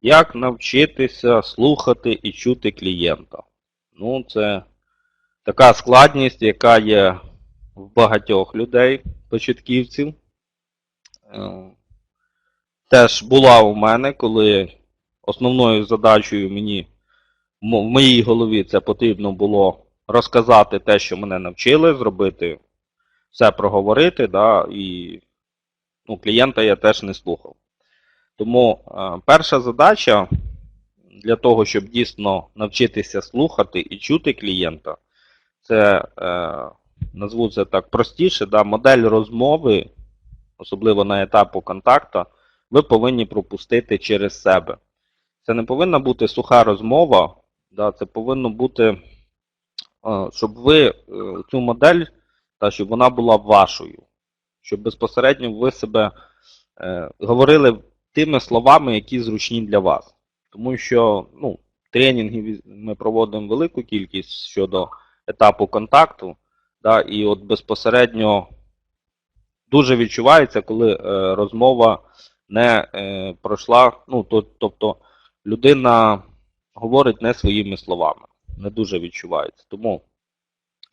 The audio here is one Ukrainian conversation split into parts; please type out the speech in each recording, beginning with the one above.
Як навчитися слухати і чути клієнта? Ну, це така складність, яка є в багатьох людей, початківців. Е, Теж була у мене, коли основною задачею мені в моїй голові це потрібно було розказати те, що мене навчили, зробити все проговорити, да, і ну, клієнта я теж не слухав. Тому е, перша задача для того, щоб дійсно навчитися слухати і чути клієнта, це, е, назву це так простіше, да, модель розмови, особливо на етапу контакту, ви повинні пропустити через себе. Це не повинна бути суха розмова, да, це повинно бути, е, щоб ви цю модель, та, щоб вона була вашою, щоб безпосередньо ви себе говорили тими словами, які зручні для вас. Тому що ну, тренінгів ми проводимо велику кількість щодо етапу контакту, да, і от безпосередньо дуже відчувається, коли е, розмова не е, пройшла, ну, то, тобто людина говорить не своїми словами, не дуже відчувається. Тому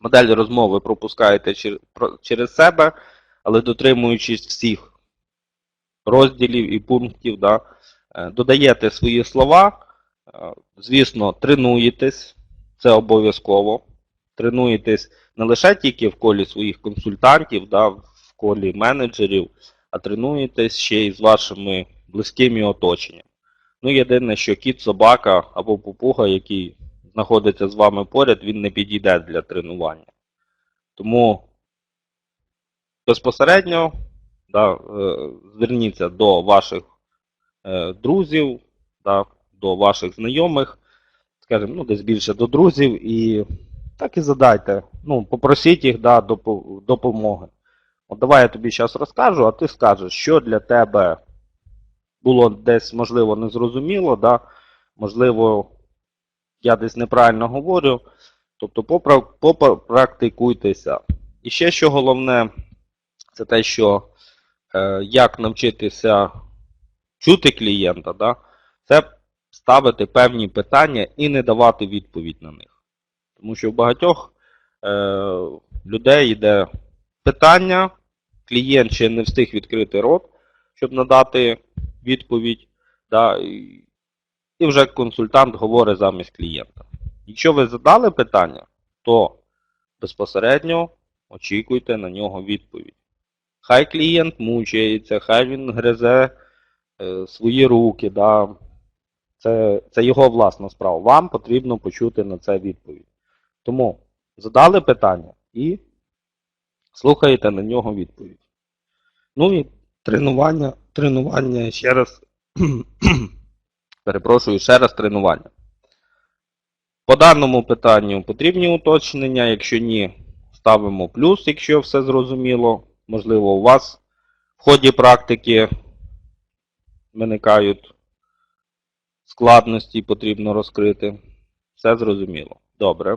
модель розмови пропускаєте через себе, але дотримуючись всіх розділів і пунктів, да, е, додаєте свої слова, е, звісно, тренуєтесь, це обов'язково. Тренуєтесь не лише тільки в колі своїх консультантів, да, в колі менеджерів, а тренуєтесь ще й з вашими близькими оточенням. Ну, єдине, що кіт, собака або попуга, який знаходиться з вами поряд, він не підійде для тренування. Тому безпосередньо да, е, зверніться до ваших е, друзів, да, до ваших знайомих, скажімо, ну, десь більше до друзів, і так і задайте. Ну, попросіть їх да, допомоги. От давай я тобі зараз розкажу, а ти скажеш, що для тебе було десь, можливо, незрозуміло, да? можливо, я десь неправильно говорю. Тобто попрактикуйтеся. І ще що головне, це те, що як навчитися чути клієнта, да? це ставити певні питання і не давати відповідь на них. Тому що в багатьох е, людей йде питання, клієнт ще не встиг відкрити рот, щоб надати відповідь, да, і вже консультант говорить замість клієнта. Якщо ви задали питання, то безпосередньо очікуйте на нього відповідь. Хай клієнт мучається, хай він гризе е, свої руки, да, це, це його власна справа. Вам потрібно почути на це відповідь. Тому задали питання і слухаєте на нього відповідь. Ну і тренування, тренування ще раз. Перепрошую, ще раз тренування. По даному питанню потрібні уточнення, якщо ні, ставимо плюс, якщо все зрозуміло. Можливо, у вас в ході практики виникають складності, потрібно розкрити. Все зрозуміло. Добре.